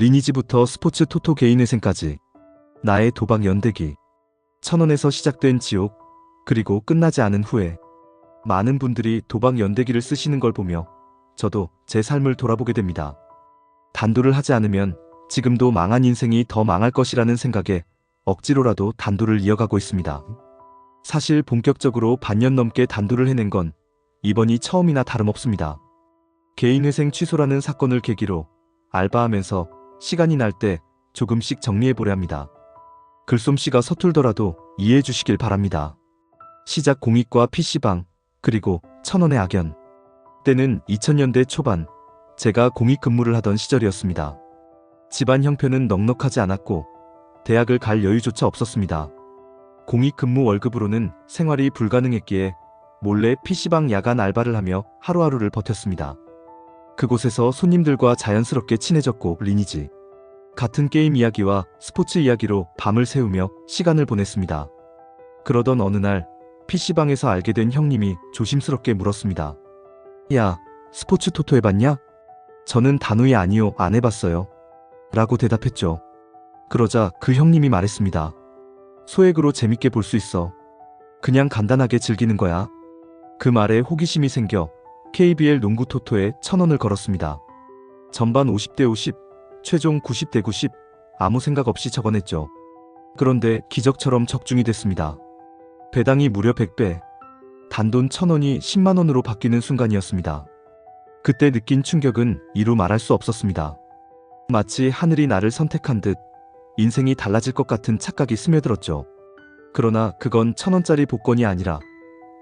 리니지부터 스포츠 토토 개인회생까지 나의 도박 연대기 천원에서 시작된 지옥 그리고 끝나지 않은 후회 많은 분들이 도박 연대기를 쓰시는 걸 보며 저도 제 삶을 돌아보게 됩니다. 단도를 하지 않으면 지금도 망한 인생이 더 망할 것이라는 생각에 억지로라도 단도를 이어가고 있습니다. 사실 본격적으로 반년 넘게 단도를 해낸 건 이번이 처음이나 다름없습니다. 개인회생 취소라는 사건을 계기로 알바하면서 시간이 날 때 조금씩 정리해 보려 합니다. 글솜씨가 서툴더라도 이해해 주시길 바랍니다. 시작 공익과 PC방, 그리고 천원의 악연. 때는 2000년대 초반, 제가 공익 근무를 하던 시절이었습니다. 집안 형편은 넉넉하지 않았고, 대학을 갈 여유조차 없었습니다. 공익 근무 월급으로는 생활이 불가능했기에 몰래 PC방 야간 알바를 하며 하루하루를 버텼습니다. 그곳에서 손님들과 자연스럽게 친해졌고 리니지. 같은 게임 이야기와 스포츠 이야기로 밤을 새우며 시간을 보냈습니다. 그러던 어느 날 PC방에서 알게 된 형님이 조심스럽게 물었습니다. 야, 스포츠 토토 해봤냐? 저는 단호히 아니요, 안 해봤어요. 라고 대답했죠. 그러자 그 형님이 말했습니다. 소액으로 재밌게 볼 수 있어. 그냥 간단하게 즐기는 거야. 그 말에 호기심이 생겨 KBL 농구 토토에 천 원을 걸었습니다. 전반 50대 50, 최종 90대 90, 아무 생각 없이 적어냈죠. 그런데 기적처럼 적중이 됐습니다. 배당이 무려 100배, 단돈 1000원이 10만원으로 바뀌는 순간이었습니다. 그때 느낀 충격은 이루 말할 수 없었습니다. 마치 하늘이 나를 선택한 듯 인생이 달라질 것 같은 착각이 스며들었죠. 그러나 그건 천원짜리 복권이 아니라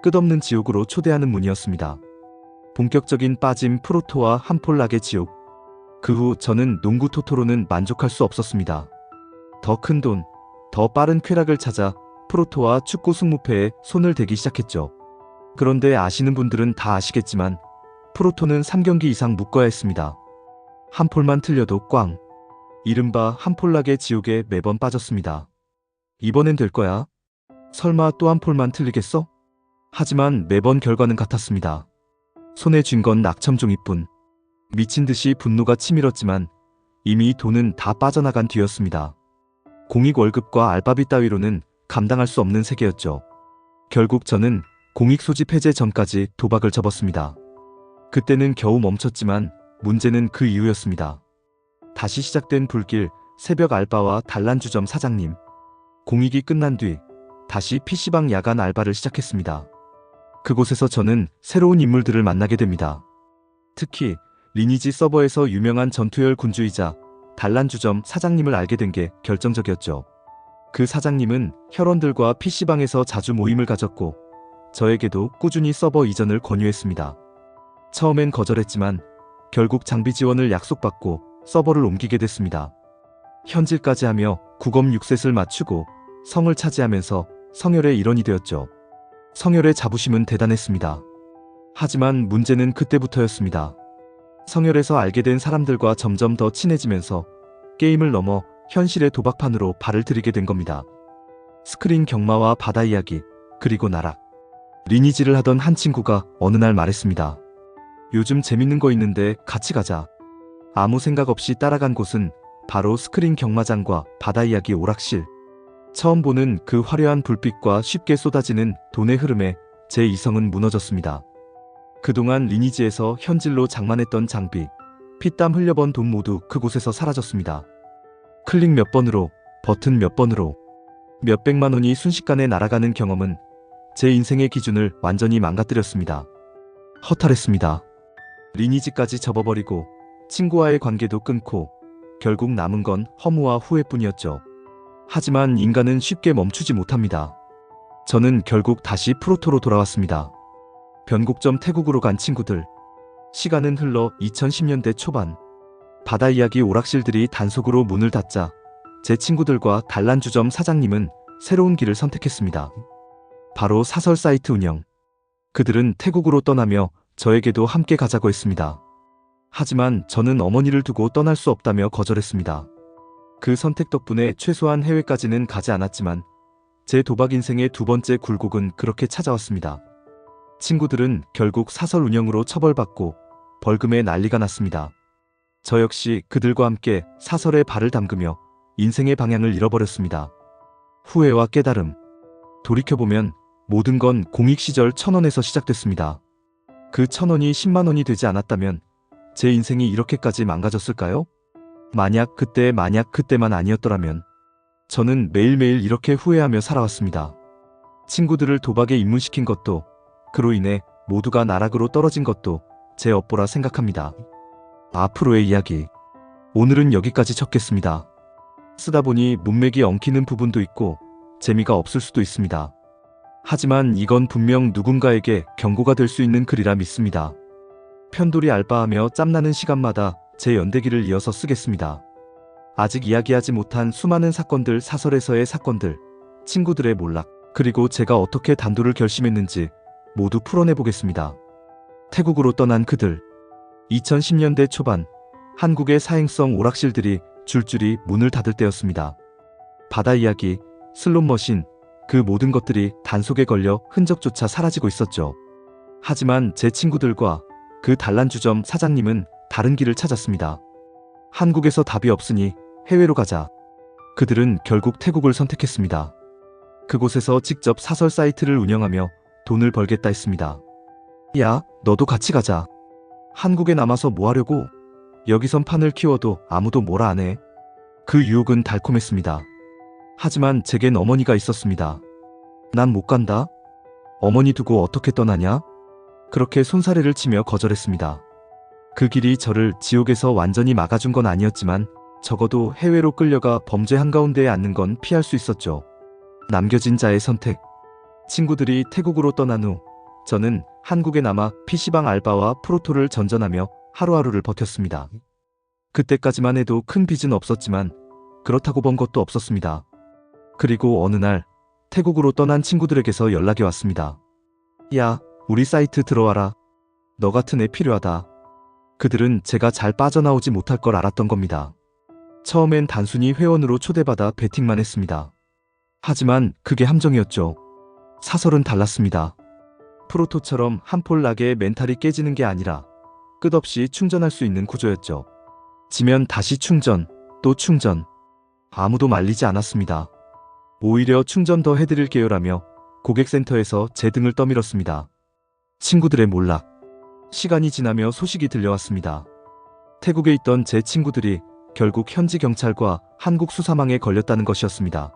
끝없는 지옥으로 초대하는 문이었습니다. 본격적인 빠짐 프로토와 한폴락의 지옥. 그 후 저는 농구 토토로는 만족할 수 없었습니다. 더 큰 돈, 더 빠른 쾌락을 찾아 프로토와 축구 승무패에 손을 대기 시작했죠. 그런데 아시는 분들은 다 아시겠지만 프로토는 3경기 이상 묶어야 했습니다. 한 폴만 틀려도 꽝. 이른바 한 폴락의 지옥에 매번 빠졌습니다. 이번엔 될 거야. 설마 또 한 폴만 틀리겠어? 하지만 매번 결과는 같았습니다. 손에 쥔 건 낙첨종이뿐. 미친 듯이 분노가 치밀었지만 이미 돈은 다 빠져나간 뒤였습니다. 공익 월급과 알바비 따위로는 감당할 수 없는 세계였죠. 결국 저는 공익 소집 해제 전까지 도박을 접었습니다. 그때는 겨우 멈췄지만 문제는 그 이후였습니다. 다시 시작된 불길, 새벽 알바와 단란주점 사장님. 공익이 끝난 뒤 다시 PC방 야간 알바를 시작했습니다. 그곳에서 저는 새로운 인물들을 만나게 됩니다. 특히 리니지 서버에서 유명한 전투열 군주이자 단란주점 사장님을 알게 된 게 결정적이었죠. 그 사장님은 혈원들과 PC방에서 자주 모임을 가졌고 저에게도 꾸준히 서버 이전을 권유했습니다. 처음엔 거절했지만 결국 장비 지원을 약속받고 서버를 옮기게 됐습니다. 현질까지 하며 국엄 6셋을 맞추고 성을 차지하면서 성혈의 일원이 되었죠. 성혈의 자부심은 대단했습니다. 하지만 문제는 그때부터였습니다. 성혈에서 알게 된 사람들과 점점 더 친해지면서 게임을 넘어 현실의 도박판으로 발을 들이게 된 겁니다. 스크린 경마와 바다 이야기, 그리고 나락. 리니지를 하던 한 친구가 어느 날 말했습니다. 요즘 재밌는 거 있는데 같이 가자. 아무 생각 없이 따라간 곳은 바로 스크린 경마장과 바다 이야기 오락실. 처음 보는 그 화려한 불빛과 쉽게 쏟아지는 돈의 흐름에 제 이성은 무너졌습니다. 그동안 리니지에서 현질로 장만했던 장비, 피땀 흘려번 돈 모두 그곳에서 사라졌습니다. 클릭 몇 번으로, 버튼 몇 번으로, 몇백만 원이 순식간에 날아가는 경험은 제 인생의 기준을 완전히 망가뜨렸습니다. 허탈했습니다. 리니지까지 접어버리고 친구와의 관계도 끊고 결국 남은 건 허무와 후회뿐이었죠. 하지만 인간은 쉽게 멈추지 못합니다. 저는 결국 다시 프로토로 돌아왔습니다. 변곡점 태국으로 간 친구들. 시간은 흘러 2010년대 초반. 바다 이야기 오락실들이 단속으로 문을 닫자 제 친구들과 단란주점 사장님은 새로운 길을 선택했습니다. 바로 사설 사이트 운영. 그들은 태국으로 떠나며 저에게도 함께 가자고 했습니다. 하지만 저는 어머니를 두고 떠날 수 없다며 거절했습니다. 그 선택 덕분에 최소한 해외까지는 가지 않았지만 제 도박 인생의 두 번째 굴곡은 그렇게 찾아왔습니다. 친구들은 결국 사설 운영으로 처벌받고 벌금에 난리가 났습니다. 저 역시 그들과 함께 사설에 발을 담그며 인생의 방향을 잃어버렸습니다. 후회와 깨달음. 돌이켜보면 모든 건 공익 시절 천 원에서 시작됐습니다. 그 천 원이 10만 원이 되지 않았다면 제 인생이 이렇게까지 망가졌을까요? 만약 그때 만약 그때만 아니었더라면 저는 매일매일 이렇게 후회하며 살아왔습니다. 친구들을 도박에 입문시킨 것도 그로 인해 모두가 나락으로 떨어진 것도 제 업보라 생각합니다. 앞으로의 이야기. 오늘은 여기까지 적겠습니다. 쓰다 보니 문맥이 엉키는 부분도 있고 재미가 없을 수도 있습니다. 하지만 이건 분명 누군가에게 경고가 될 수 있는 글이라 믿습니다. 편돌이 알바하며 짬나는 시간마다 제 연대기를 이어서 쓰겠습니다. 아직 이야기하지 못한 수많은 사건들 사설에서의 사건들, 친구들의 몰락, 그리고 제가 어떻게 단도를 결심했는지 모두 풀어내 보겠습니다. 태국으로 떠난 그들. 2010년대 초반 한국의 사행성 오락실들이 줄줄이 문을 닫을 때였습니다. 바다 이야기, 슬롯머신, 그 모든 것들이 단속에 걸려 흔적조차 사라지고 있었죠. 하지만 제 친구들과 그 단란주점 사장님은 다른 길을 찾았습니다. 한국에서 답이 없으니 해외로 가자. 그들은 결국 태국을 선택했습니다. 그곳에서 직접 사설 사이트를 운영하며 돈을 벌겠다 했습니다. 야, 너도 같이 가자. 한국에 남아서 뭐 하려고? 여기선 판을 키워도 아무도 뭐라 안 해. 그 유혹은 달콤했습니다. 하지만 제겐 어머니가 있었습니다. 난 못 간다. 어머니 두고 어떻게 떠나냐? 그렇게 손사래를 치며 거절했습니다. 그 길이 저를 지옥에서 완전히 막아준 건 아니었지만 적어도 해외로 끌려가 범죄 한가운데에 앉는 건 피할 수 있었죠. 남겨진 자의 선택. 친구들이 태국으로 떠난 후 저는 한국에 남아 PC방 알바와 프로토를 전전하며 하루하루를 버텼습니다. 그때까지만 해도 큰 빚은 없었지만 그렇다고 번 것도 없었습니다. 그리고 어느 날 태국으로 떠난 친구들에게서 연락이 왔습니다. 야, 우리 사이트 들어와라. 너 같은 애 필요하다. 그들은 제가 잘 빠져나오지 못할 걸 알았던 겁니다. 처음엔 단순히 회원으로 초대받아 베팅만 했습니다. 하지만 그게 함정이었죠. 사설은 달랐습니다. 프로토처럼 한폴 나게 멘탈이 깨지는 게 아니라 끝없이 충전할 수 있는 구조였죠. 지면 다시 충전, 또 충전. 아무도 말리지 않았습니다. 오히려 충전 더 해드릴게요라며 고객센터에서 제 등을 떠밀었습니다. 친구들의 몰락. 시간이 지나며 소식이 들려왔습니다. 태국에 있던 제 친구들이 결국 현지 경찰과 한국 수사망에 걸렸다는 것이었습니다.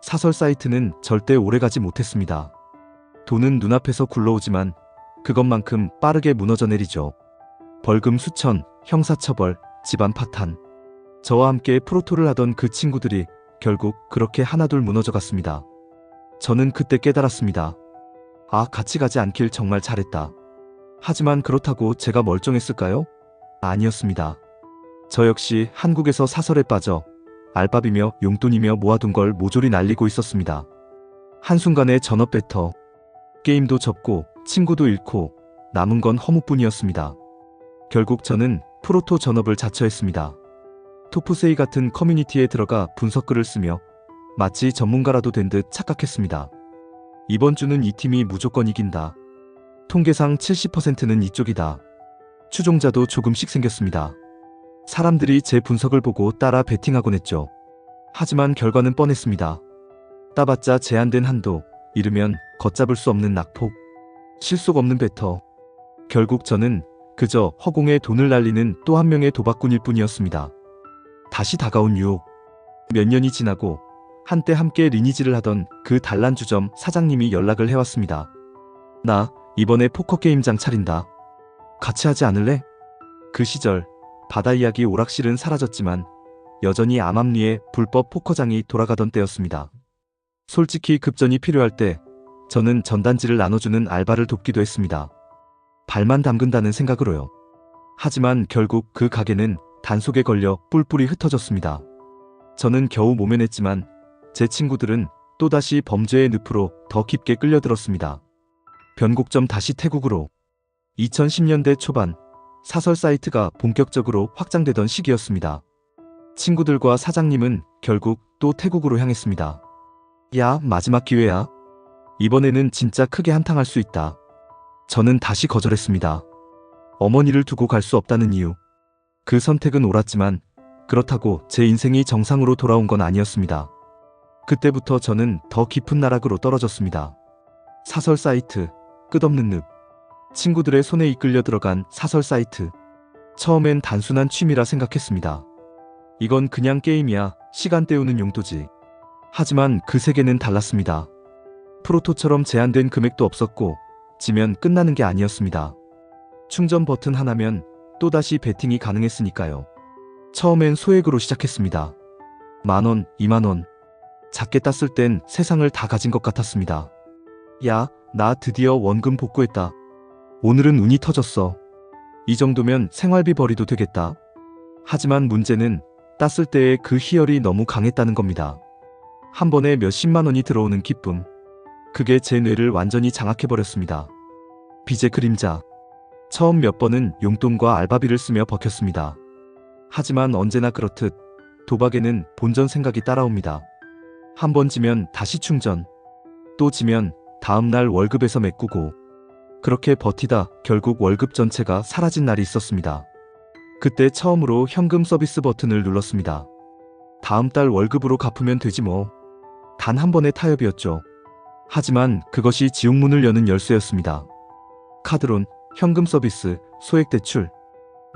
사설 사이트는 절대 오래가지 못했습니다. 돈은 눈앞에서 굴러오지만 그것만큼 빠르게 무너져 내리죠. 벌금 수천, 형사처벌, 집안 파탄. 저와 함께 프로토를 하던 그 친구들이 결국 그렇게 하나둘 무너져 갔습니다. 저는 그때 깨달았습니다. 아, 같이 가지 않길 정말 잘했다. 하지만 그렇다고 제가 멀쩡했을까요? 아니었습니다. 저 역시 한국에서 사설에 빠져 알바비며 용돈이며 모아둔 걸 모조리 날리고 있었습니다. 한순간에 전업 배터, 게임도 접고 친구도 잃고 남은 건 허무뿐이었습니다. 결국 저는 프로토 전업을 자처했습니다. 토프세이 같은 커뮤니티에 들어가 분석글을 쓰며 마치 전문가라도 된 듯 착각했습니다. 이번 주는 이 팀이 무조건 이긴다. 통계상 70%는 이쪽이다. 추종자도 조금씩 생겼습니다. 사람들이 제 분석을 보고 따라 베팅하곤 했죠. 하지만 결과는 뻔했습니다. 따봤자 제한된 한도, 이르면 걷잡을 수 없는 낙폭, 실속 없는 배터. 결국 저는 그저 허공에 돈을 날리는 또 한 명의 도박꾼일 뿐이었습니다. 다시 다가온 유혹. 몇 년이 지나고 한때 함께 리니지를 하던 그 단란주점 사장님이 연락을 해왔습니다. 나 이번에 포커게임장 차린다. 같이 하지 않을래? 그 시절 바다 이야기 오락실은 사라졌지만 여전히 암암리에 불법 포커장이 돌아가던 때였습니다. 솔직히 급전이 필요할 때 저는 전단지를 나눠주는 알바를 돕기도 했습니다. 발만 담근다는 생각으로요. 하지만 결국 그 가게는 단속에 걸려 뿔뿔이 흩어졌습니다. 저는 겨우 모면했지만 제 친구들은 또다시 범죄의 늪으로 더 깊게 끌려들었습니다. 변곡점 다시 태국으로 2010년대 초반 사설 사이트가 본격적으로 확장되던 시기였습니다. 친구들과 사장님은 결국 또 태국으로 향했습니다. 야, 마지막 기회야. 이번에는 진짜 크게 한탕할 수 있다. 저는 다시 거절했습니다. 어머니를 두고 갈 수 없다는 이유. 그 선택은 옳았지만 그렇다고 제 인생이 정상으로 돌아온 건 아니었습니다. 그때부터 저는 더 깊은 나락으로 떨어졌습니다. 사설 사이트, 끝없는 늪. 친구들의 손에 이끌려 들어간 사설 사이트. 처음엔 단순한 취미라 생각했습니다. 이건 그냥 게임이야, 시간 때우는 용도지. 하지만 그 세계는 달랐습니다. 프로토처럼 제한된 금액도 없었고, 지면 끝나는 게 아니었습니다. 충전 버튼 하나면 또다시 베팅이 가능했으니까요. 처음엔 소액으로 시작했습니다. 만원, 이만원. 작게 땄을 땐 세상을 다 가진 것 같았습니다. 야, 나 드디어 원금 복구했다. 오늘은 운이 터졌어. 이 정도면 생활비 벌이도 되겠다. 하지만 문제는 땄을 때의 그 희열이 너무 강했다는 겁니다. 한 번에 몇십만 원이 들어오는 기쁨. 그게 제 뇌를 완전히 장악해버렸습니다. 빚의 그림자. 처음 몇 번은 용돈과 알바비를 쓰며 버텼습니다. 하지만 언제나 그렇듯 도박에는 본전 생각이 따라옵니다. 한 번 지면 다시 충전. 또 지면 다음날 월급에서 메꾸고. 그렇게 버티다 결국 월급 전체가 사라진 날이 있었습니다. 그때 처음으로 현금 서비스 버튼을 눌렀습니다. 다음 달 월급으로 갚으면 되지 뭐. 단 한 번의 타협이었죠. 하지만 그것이 지옥문을 여는 열쇠였습니다. 카드론, 현금 서비스, 소액 대출.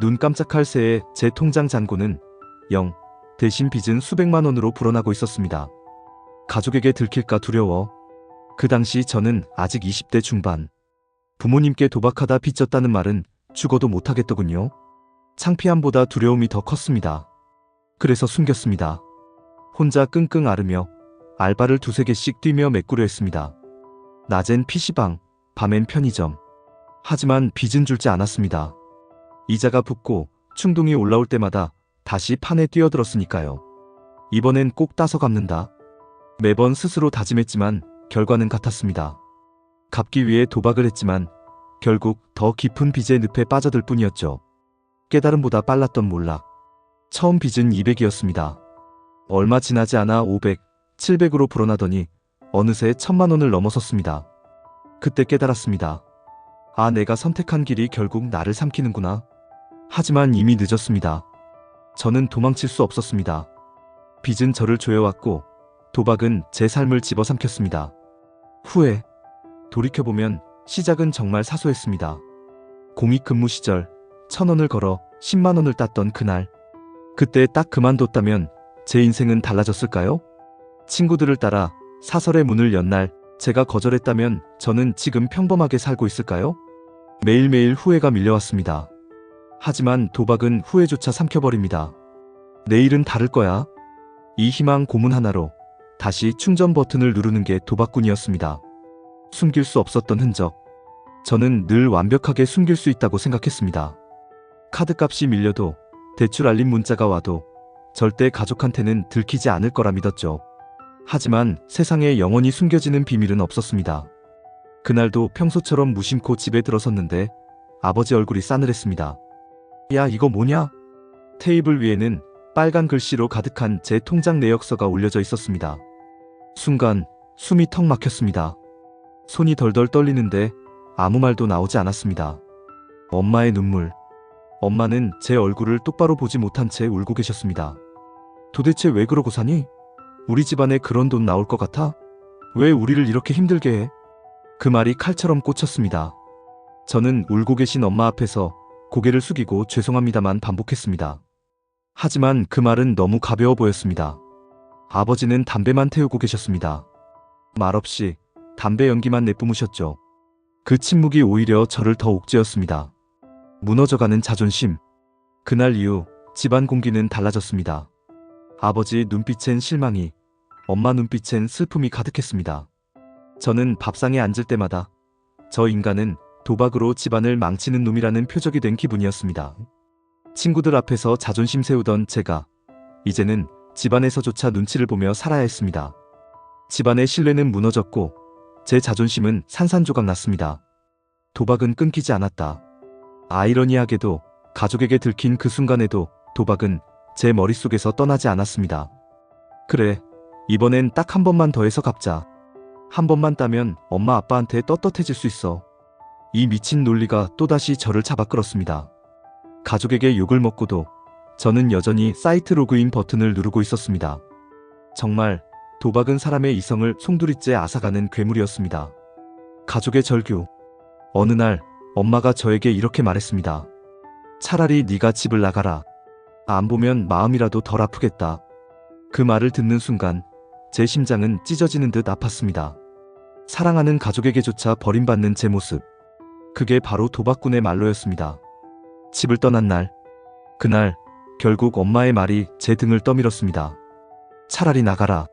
눈 깜짝할 새에 제 통장 잔고는 0, 대신 빚은 수백만 원으로 불어나고 있었습니다. 가족에게 들킬까 두려워. 그 당시 저는 아직 20대 중반. 부모님께 도박하다 빚졌다는 말은 죽어도 못하겠더군요. 창피함보다 두려움이 더 컸습니다. 그래서 숨겼습니다. 혼자 끙끙 앓으며 알바를 두세 개씩 뛰며 메꾸려 했습니다. 낮엔 PC방, 밤엔 편의점. 하지만 빚은 줄지 않았습니다. 이자가 붙고 충동이 올라올 때마다 다시 판에 뛰어들었으니까요. 이번엔 꼭 따서 갚는다. 매번 스스로 다짐했지만 결과는 같았습니다. 갚기 위해 도박을 했지만 결국 더 깊은 빚의 늪에 빠져들 뿐이었죠. 깨달음보다 빨랐던 몰락. 처음 빚은 200이었습니다. 얼마 지나지 않아 500, 700으로 불어나더니 어느새 천만 원을 넘어섰습니다. 그때 깨달았습니다. 아, 내가 선택한 길이 결국 나를 삼키는구나. 하지만 이미 늦었습니다. 저는 도망칠 수 없었습니다. 빚은 저를 조여왔고 도박은 제 삶을 집어삼켰습니다. 후에 돌이켜보면 시작은 정말 사소했습니다. 공익 근무 시절 천 원을 걸어 10만 원을 땄던 그날. 그때 딱 그만뒀다면 제 인생은 달라졌을까요? 친구들을 따라 사설의 문을 연 날 제가 거절했다면 저는 지금 평범하게 살고 있을까요? 매일매일 후회가 밀려왔습니다. 하지만 도박은 후회조차 삼켜버립니다. 내일은 다를 거야. 이 희망 고문 하나로 다시 충전 버튼을 누르는 게 도박꾼이었습니다. 숨길 수 없었던 흔적. 저는 늘 완벽하게 숨길 수 있다고 생각했습니다. 카드값이 밀려도 대출 알림 문자가 와도 절대 가족한테는 들키지 않을 거라 믿었죠. 하지만 세상에 영원히 숨겨지는 비밀은 없었습니다. 그날도 평소처럼 무심코 집에 들어섰는데 아버지 얼굴이 싸늘했습니다. 야, 이거 뭐냐? 테이블 위에는 빨간 글씨로 가득한 제 통장 내역서가 올려져 있었습니다. 순간 숨이 턱 막혔습니다. 손이 덜덜 떨리는데 아무 말도 나오지 않았습니다. 엄마의 눈물. 엄마는 제 얼굴을 똑바로 보지 못한 채 울고 계셨습니다. 도대체 왜 그러고 사니? 우리 집안에 그런 돈 나올 것 같아? 왜 우리를 이렇게 힘들게 해? 그 말이 칼처럼 꽂혔습니다. 저는 울고 계신 엄마 앞에서 고개를 숙이고 죄송합니다만 반복했습니다. 하지만 그 말은 너무 가벼워 보였습니다. 아버지는 담배만 태우고 계셨습니다. 말없이 담배 연기만 내뿜으셨죠. 그 침묵이 오히려 저를 더 옥죄었습니다. 무너져가는 자존심. 그날 이후 집안 공기는 달라졌습니다. 아버지 눈빛엔 실망이, 엄마 눈빛엔 슬픔이 가득했습니다. 저는 밥상에 앉을 때마다 저 인간은 도박으로 집안을 망치는 놈이라는 표적이 된 기분이었습니다. 친구들 앞에서 자존심 세우던 제가 이제는 집안에서조차 눈치를 보며 살아야 했습니다. 집안의 신뢰는 무너졌고 제 자존심은 산산조각 났습니다. 도박은 끊기지 않았다. 아이러니하게도 가족에게 들킨 그 순간에도 도박은 제 머릿속에서 떠나지 않았습니다. 그래, 이번엔 딱 한 번만 더 해서 갚자. 한 번만 따면 엄마 아빠한테 떳떳해질 수 있어. 이 미친 논리가 또다시 저를 잡아 끌었습니다. 가족에게 욕을 먹고도 저는 여전히 사이트 로그인 버튼을 누르고 있었습니다. 정말 도박은 사람의 이성을 송두리째 앗아가는 괴물이었습니다. 가족의 절규. 어느 날 엄마가 저에게 이렇게 말했습니다. 차라리 네가 집을 나가라. 안 보면 마음이라도 덜 아프겠다. 그 말을 듣는 순간 제 심장은 찢어지는 듯 아팠습니다. 사랑하는 가족에게조차 버림받는 제 모습. 그게 바로 도박꾼의 말로였습니다. 집을 떠난 날. 그날 결국 엄마의 말이 제 등을 떠밀었습니다. 차라리 나가라.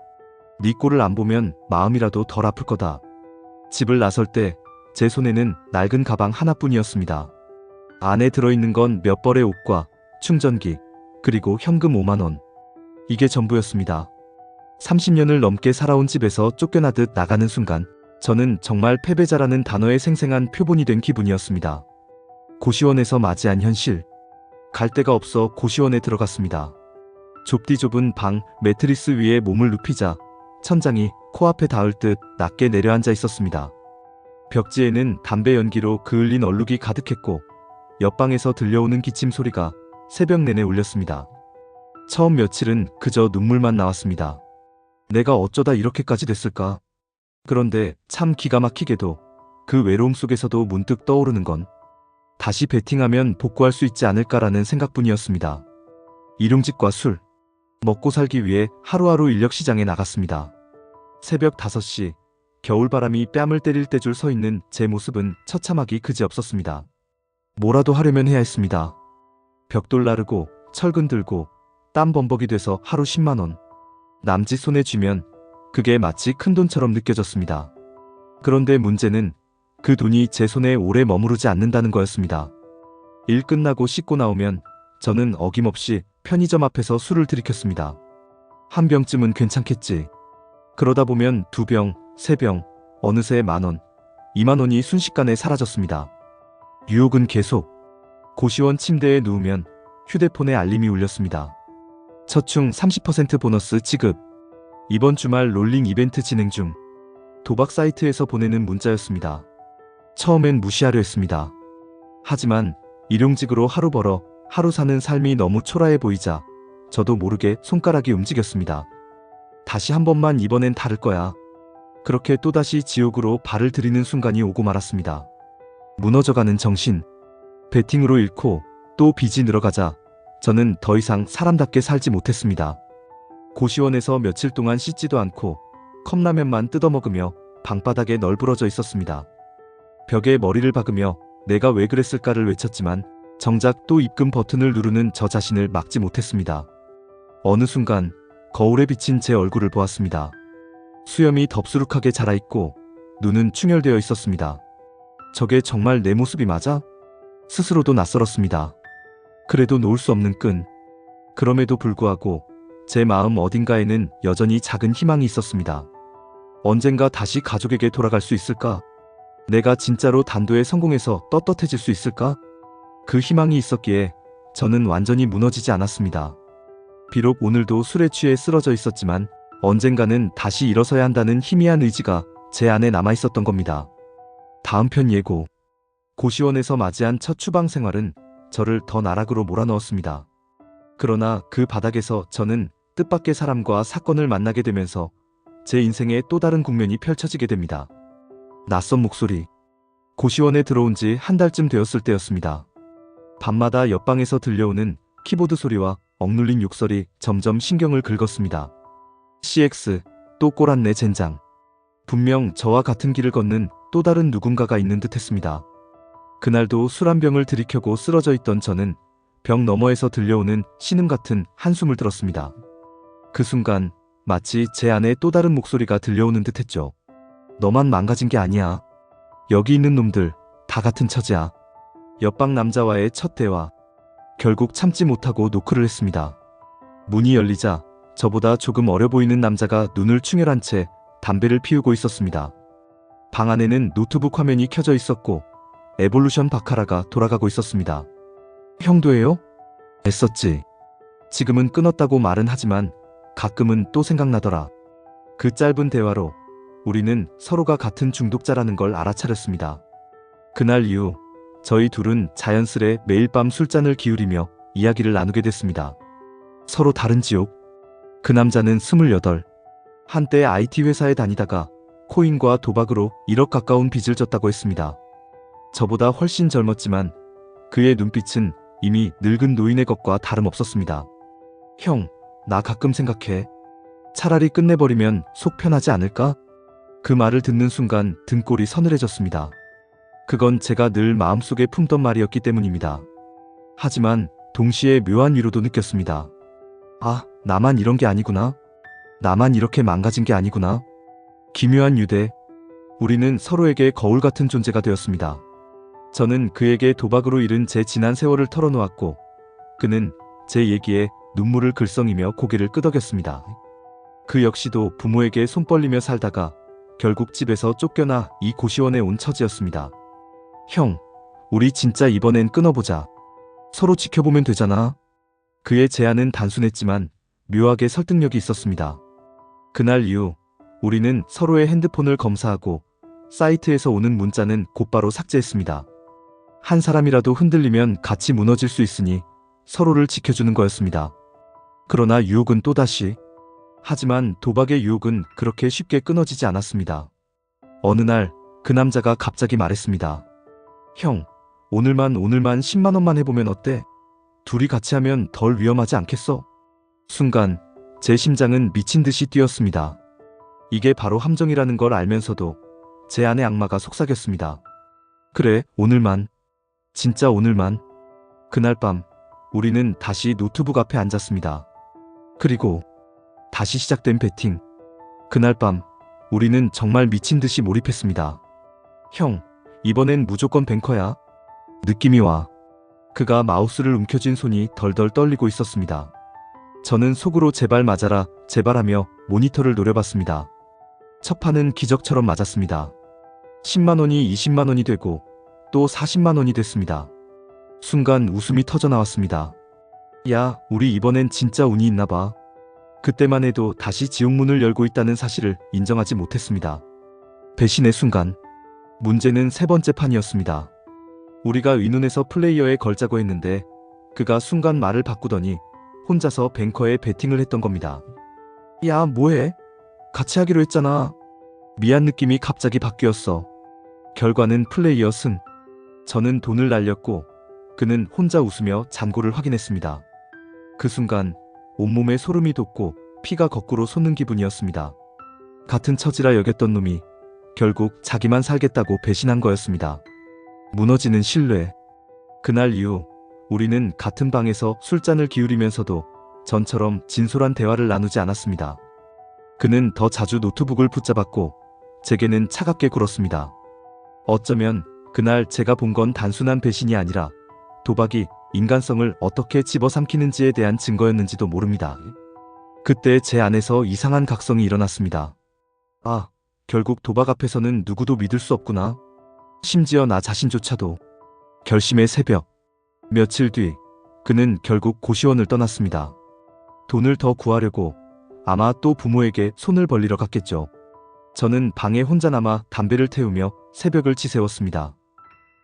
네 꼴을 안 보면 마음이라도 덜 아플 거다. 집을 나설 때 제 손에는 낡은 가방 하나뿐이었습니다. 안에 들어있는 건 몇 벌의 옷과 충전기, 그리고 현금 5만원. 이게 전부였습니다. 30년을 넘게 살아온 집에서 쫓겨나듯 나가는 순간, 저는 정말 패배자라는 단어의 생생한 표본이 된 기분이었습니다. 고시원에서 맞이한 현실. 갈 데가 없어 고시원에 들어갔습니다. 좁디 좁은 방, 매트리스 위에 몸을 눕히자 천장이 코앞에 닿을 듯 낮게 내려앉아 있었습니다. 벽지에는 담배 연기로 그을린 얼룩이 가득했고 옆방에서 들려오는 기침 소리가 새벽 내내 울렸습니다. 처음 며칠은 그저 눈물만 나왔습니다. 내가 어쩌다 이렇게까지 됐을까? 그런데 참 기가 막히게도 그 외로움 속에서도 문득 떠오르는 건 다시 베팅하면 복구할 수 있지 않을까라는 생각뿐이었습니다. 일용직과 술, 먹고 살기 위해 하루하루 인력시장에 나갔습니다. 새벽 5시, 겨울바람이 뺨을 때릴 때 줄 서 있는 제 모습은 처참하기 그지없었습니다. 뭐라도 하려면 해야 했습니다. 벽돌 나르고 철근 들고 땀 범벅이 돼서 하루 10만원. 남지 손에 쥐면 그게 마치 큰 돈처럼 느껴졌습니다. 그런데 문제는 그 돈이 제 손에 오래 머무르지 않는다는 거였습니다. 일 끝나고 씻고 나오면 저는 어김없이 편의점 앞에서 술을 들이켰습니다. 한 병쯤은 괜찮겠지. 그러다 보면 두 병, 세 병, 어느새 만 원, 이만 원이 순식간에 사라졌습니다. 유혹은 계속. 고시원 침대에 누우면 휴대폰에 알림이 울렸습니다. 저축 30% 보너스 지급. 이번 주말 롤링 이벤트 진행 중. 도박 사이트에서 보내는 문자였습니다. 처음엔 무시하려 했습니다. 하지만 일용직으로 하루 벌어 하루 사는 삶이 너무 초라해 보이자 저도 모르게 손가락이 움직였습니다. 다시 한 번만 이번엔 다를 거야. 그렇게 또다시 지옥으로 발을 들이는 순간이 오고 말았습니다. 무너져가는 정신. 베팅으로 잃고 또 빚이 늘어가자 저는 더 이상 사람답게 살지 못했습니다. 고시원에서 며칠 동안 씻지도 않고 컵라면만 뜯어먹으며 방바닥에 널브러져 있었습니다. 벽에 머리를 박으며 내가 왜 그랬을까를 외쳤지만 정작 또 입금 버튼을 누르는 저 자신을 막지 못했습니다. 어느 순간 거울에 비친 제 얼굴을 보았습니다. 수염이 덥수룩하게 자라있고 눈은 충혈되어 있었습니다. 저게 정말 내 모습이 맞아? 스스로도 낯설었습니다. 그래도 놓을 수 없는 끈. 그럼에도 불구하고 제 마음 어딘가에는 여전히 작은 희망이 있었습니다. 언젠가 다시 가족에게 돌아갈 수 있을까? 내가 진짜로 단도에 성공해서 떳떳해질 수 있을까? 그 희망이 있었기에 저는 완전히 무너지지 않았습니다. 비록 오늘도 술에 취해 쓰러져 있었지만 언젠가는 다시 일어서야 한다는 희미한 의지가 제 안에 남아 있었던 겁니다. 다음 편 예고. 고시원에서 맞이한 첫 추방 생활은 저를 더 나락으로 몰아넣었습니다. 그러나 그 바닥에서 저는 뜻밖의 사람과 사건을 만나게 되면서 제 인생의 또 다른 국면이 펼쳐지게 됩니다. 낯선 목소리. 고시원에 들어온 지 한 달쯤 되었을 때였습니다. 밤마다 옆방에서 들려오는 키보드 소리와 억눌린 욕설이 점점 신경을 긁었습니다. CX, 또 꼬랐네 젠장. 분명 저와 같은 길을 걷는 또 다른 누군가가 있는 듯 했습니다. 그날도 술 한 병을 들이켜고 쓰러져 있던 저는 벽 너머에서 들려오는 신음 같은 한숨을 들었습니다. 그 순간 마치 제 안에 또 다른 목소리가 들려오는 듯 했죠. 너만 망가진 게 아니야. 여기 있는 놈들 다 같은 처지야. 옆방 남자와의 첫 대화. 결국 참지 못하고 노크를 했습니다. 문이 열리자 저보다 조금 어려 보이는 남자가 눈을 충혈한 채 담배를 피우고 있었습니다. 방 안에는 노트북 화면이 켜져 있었고 에볼루션 바카라가 돌아가고 있었습니다. 형도예요? 애썼지. 지금은 끊었다고 말은 하지만 가끔은 또 생각나더라. 그 짧은 대화로 우리는 서로가 같은 중독자라는 걸 알아차렸습니다. 그날 이후 저희 둘은 자연스레 매일 밤 술잔을 기울이며 이야기를 나누게 됐습니다. 서로 다른 지옥. 그 남자는 28. 한때 IT 회사에 다니다가 코인과 도박으로 1억 가까운 빚을 졌다고 했습니다. 저보다 훨씬 젊었지만 그의 눈빛은 이미 늙은 노인의 것과 다름없었습니다. 형, 나 가끔 생각해. 차라리 끝내버리면 속 편하지 않을까? 그 말을 듣는 순간 등골이 서늘해졌습니다. 그건 제가 늘 마음속에 품던 말이었기 때문입니다. 하지만 동시에 묘한 위로도 느꼈습니다. 아, 나만 이런 게 아니구나. 나만 이렇게 망가진 게 아니구나. 기묘한 유대. 우리는 서로에게 거울 같은 존재가 되었습니다. 저는 그에게 도박으로 잃은 제 지난 세월을 털어놓았고, 그는 제 얘기에 눈물을 글썽이며 고개를 끄덕였습니다. 그 역시도 부모에게 손 벌리며 살다가 결국 집에서 쫓겨나 이 고시원에 온 처지였습니다. 형, 우리 진짜 이번엔 끊어보자. 서로 지켜보면 되잖아. 그의 제안은 단순했지만 묘하게 설득력이 있었습니다. 그날 이후 우리는 서로의 핸드폰을 검사하고 사이트에서 오는 문자는 곧바로 삭제했습니다. 한 사람이라도 흔들리면 같이 무너질 수 있으니 서로를 지켜주는 거였습니다. 그러나 유혹은 또다시 하지만 도박의 유혹은 그렇게 쉽게 끊어지지 않았습니다. 어느 날 그 남자가 갑자기 말했습니다. 형, 오늘만 오늘만 10만원만 해보면 어때? 둘이 같이 하면 덜 위험하지 않겠어? 순간 제 심장은 미친 듯이 뛰었습니다. 이게 바로 함정이라는 걸 알면서도 제 안의 악마가 속삭였습니다. 그래, 오늘만. 진짜 오늘만. 그날 밤 우리는 다시 노트북 앞에 앉았습니다. 그리고 다시 시작된 배팅. 그날 밤 우리는 정말 미친 듯이 몰입했습니다. 형, 이번엔 무조건 뱅커야. 느낌이 와. 그가 마우스를 움켜쥔 손이 덜덜 떨리고 있었습니다. 저는 속으로 제발 맞아라, 제발 하며 모니터를 노려봤습니다. 첫 판은 기적처럼 맞았습니다. 10만원이 20만원이 되고 또 40만원이 됐습니다. 순간 웃음이 터져 나왔습니다. 야, 우리 이번엔 진짜 운이 있나 봐. 그때만 해도 다시 지옥문을 열고 있다는 사실을 인정하지 못했습니다. 배신의 순간. 문제는 세 번째 판이었습니다. 우리가 의논해서 플레이어에 걸자고 했는데 그가 순간 말을 바꾸더니 혼자서 뱅커에 베팅을 했던 겁니다. 야, 뭐해? 같이 하기로 했잖아. 미안 느낌이 갑자기 바뀌었어. 결과는 플레이어 승. 저는 돈을 날렸고 그는 혼자 웃으며 잔고를 확인했습니다. 그 순간 온몸에 소름이 돋고 피가 거꾸로 솟는 기분이었습니다. 같은 처지라 여겼던 놈이 결국 자기만 살겠다고 배신한 거였습니다. 무너지는 신뢰. 그날 이후 우리는 같은 방에서 술잔을 기울이면서도 전처럼 진솔한 대화를 나누지 않았습니다. 그는 더 자주 노트북을 붙잡았고 제게는 차갑게 굴었습니다. 어쩌면 그날 제가 본 건 단순한 배신이 아니라 도박이 인간성을 어떻게 집어삼키는지에 대한 증거였는지도 모릅니다. 그때 제 안에서 이상한 각성이 일어났습니다. 아, 결국 도박 앞에서는 누구도 믿을 수 없구나. 심지어 나 자신조차도. 결심의 새벽. 며칠 뒤, 그는 결국 고시원을 떠났습니다. 돈을 더 구하려고 아마 또 부모에게 손을 벌리러 갔겠죠. 저는 방에 혼자 남아 담배를 태우며 새벽을 치새웠습니다.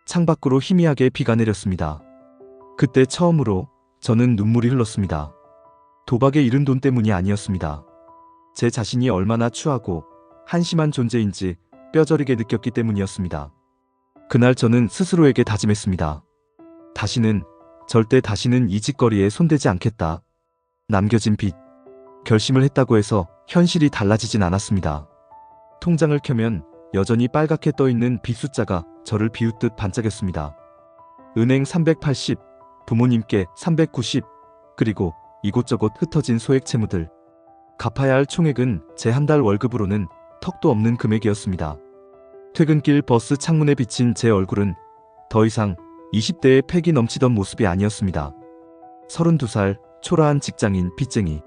창밖으로 희미하게 비가 내렸습니다. 그때 처음으로 저는 눈물이 흘렀습니다. 도박에 잃은 돈 때문이 아니었습니다. 제 자신이 얼마나 추하고 한심한 존재인지 뼈저리게 느꼈기 때문이었습니다. 그날 저는 스스로에게 다짐했습니다. 다시는, 절대 다시는 이 짓거리에 손대지 않겠다. 남겨진 빚. 결심을 했다고 해서 현실이 달라지진 않았습니다. 통장을 켜면 여전히 빨갛게 떠있는 빚 숫자가 저를 비웃듯 반짝였습니다. 은행 380, 부모님께 390, 그리고 이곳저곳 흩어진 소액 채무들. 갚아야 할 총액은 제 한 달 월급으로는 턱도 없는 금액이었습니다. 퇴근길 버스 창문에 비친 제 얼굴은 더 이상 20대의 패기 넘치던 모습이 아니었습니다. 32살 초라한 직장인 빚쟁이.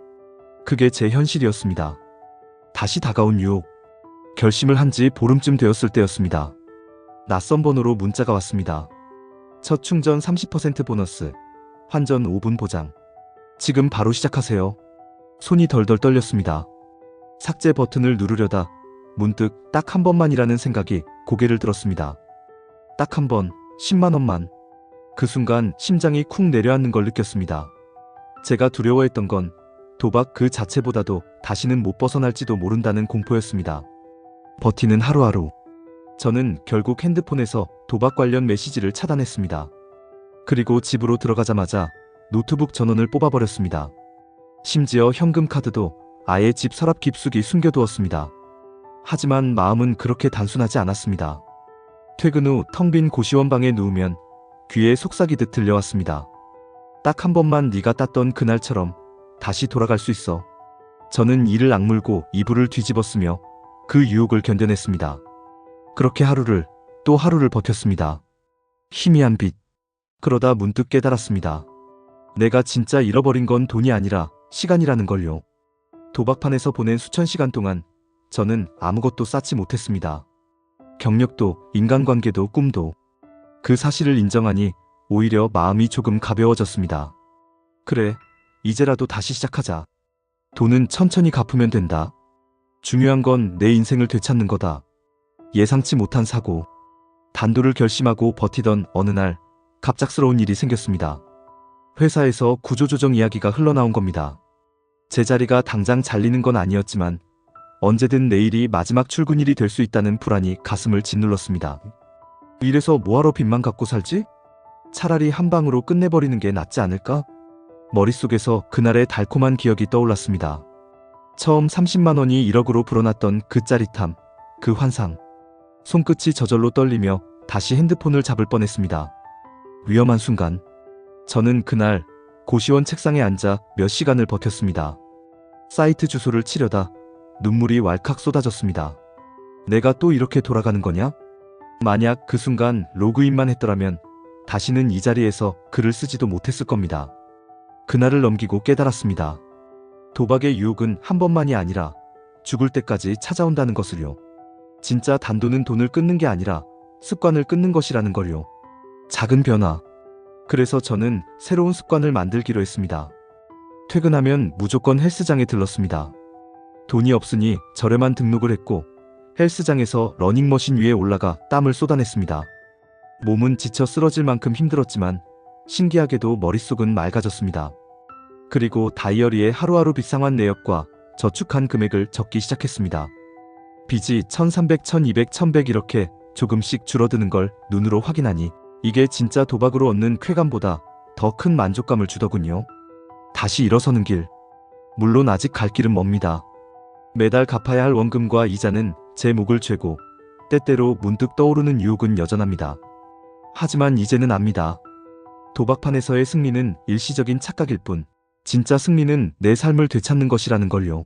그게 제 현실이었습니다. 다시 다가온 유혹. 결심을 한 지 보름쯤 되었을 때였습니다. 낯선 번호로 문자가 왔습니다. 첫 충전 30% 보너스. 환전 5분 보장. 지금 바로 시작하세요. 손이 덜덜 떨렸습니다. 삭제 버튼을 누르려다 문득 딱 한 번만이라는 생각이 고개를 들었습니다. 딱 한 번, 10만 원만. 그 순간 심장이 쿵 내려앉는 걸 느꼈습니다. 제가 두려워했던 건 도박 그 자체보다도 다시는 못 벗어날지도 모른다는 공포였습니다. 버티는 하루하루. 저는 결국 핸드폰에서 도박 관련 메시지를 차단했습니다. 그리고 집으로 들어가자마자 노트북 전원을 뽑아버렸습니다. 심지어 현금 카드도 아예 집 서랍 깊숙이 숨겨두었습니다. 하지만 마음은 그렇게 단순하지 않았습니다. 퇴근 후 텅 빈 고시원 방에 누우면 귀에 속삭이듯 들려왔습니다. 딱 한 번만 네가 땄던 그날처럼 다시 돌아갈 수 있어. 저는 이를 악물고 이불을 뒤집었으며 그 유혹을 견뎌냈습니다. 그렇게 하루를 또 하루를 버텼습니다. 희미한 빛. 그러다 문득 깨달았습니다. 내가 진짜 잃어버린 건 돈이 아니라 시간이라는 걸요. 도박판에서 보낸 수천 시간 동안 저는 아무것도 쌓지 못했습니다. 경력도, 인간관계도, 꿈도. 그 사실을 인정하니 오히려 마음이 조금 가벼워졌습니다. 그래, 이제라도 다시 시작하자. 돈은 천천히 갚으면 된다. 중요한 건 내 인생을 되찾는 거다. 예상치 못한 사고. 단도를 결심하고 버티던 어느 날 갑작스러운 일이 생겼습니다. 회사에서 구조조정 이야기가 흘러나온 겁니다. 제 자리가 당장 잘리는 건 아니었지만 언제든 내일이 마지막 출근일이 될 수 있다는 불안이 가슴을 짓눌렀습니다. 이래서 뭐하러 빚만 갖고 살지? 차라리 한 방으로 끝내버리는 게 낫지 않을까? 머릿속에서 그날의 달콤한 기억이 떠올랐습니다. 처음 30만 원이 1억으로 불어났던 그 짜릿함, 그 환상. 손끝이 저절로 떨리며 다시 핸드폰을 잡을 뻔했습니다. 위험한 순간. 저는 그날 고시원 책상에 앉아 몇 시간을 버텼습니다. 사이트 주소를 치려다 눈물이 왈칵 쏟아졌습니다. 내가 또 이렇게 돌아가는 거냐? 만약 그 순간 로그인만 했더라면 다시는 이 자리에서 글을 쓰지도 못했을 겁니다. 그날을 넘기고 깨달았습니다. 도박의 유혹은 한 번만이 아니라 죽을 때까지 찾아온다는 것을요. 진짜 단도는 돈을 끊는 게 아니라 습관을 끊는 것이라는 걸요. 작은 변화. 그래서 저는 새로운 습관을 만들기로 했습니다. 퇴근하면 무조건 헬스장에 들렀습니다. 돈이 없으니 저렴한 등록을 했고 헬스장에서 러닝머신 위에 올라가 땀을 쏟아냈습니다. 몸은 지쳐 쓰러질 만큼 힘들었지만 신기하게도 머릿속은 맑아졌습니다. 그리고 다이어리에 하루하루 빚상환 내역과 저축한 금액을 적기 시작했습니다. 빚이 1300, 1200, 1100 이렇게 조금씩 줄어드는 걸 눈으로 확인하니 이게 진짜 도박으로 얻는 쾌감보다 더 큰 만족감을 주더군요. 다시 일어서는 길. 물론 아직 갈 길은 멉니다. 매달 갚아야 할 원금과 이자는 제 목을 죄고 때때로 문득 떠오르는 유혹은 여전합니다. 하지만 이제는 압니다. 도박판에서의 승리는 일시적인 착각일 뿐 진짜 승리는 내 삶을 되찾는 것이라는 걸요.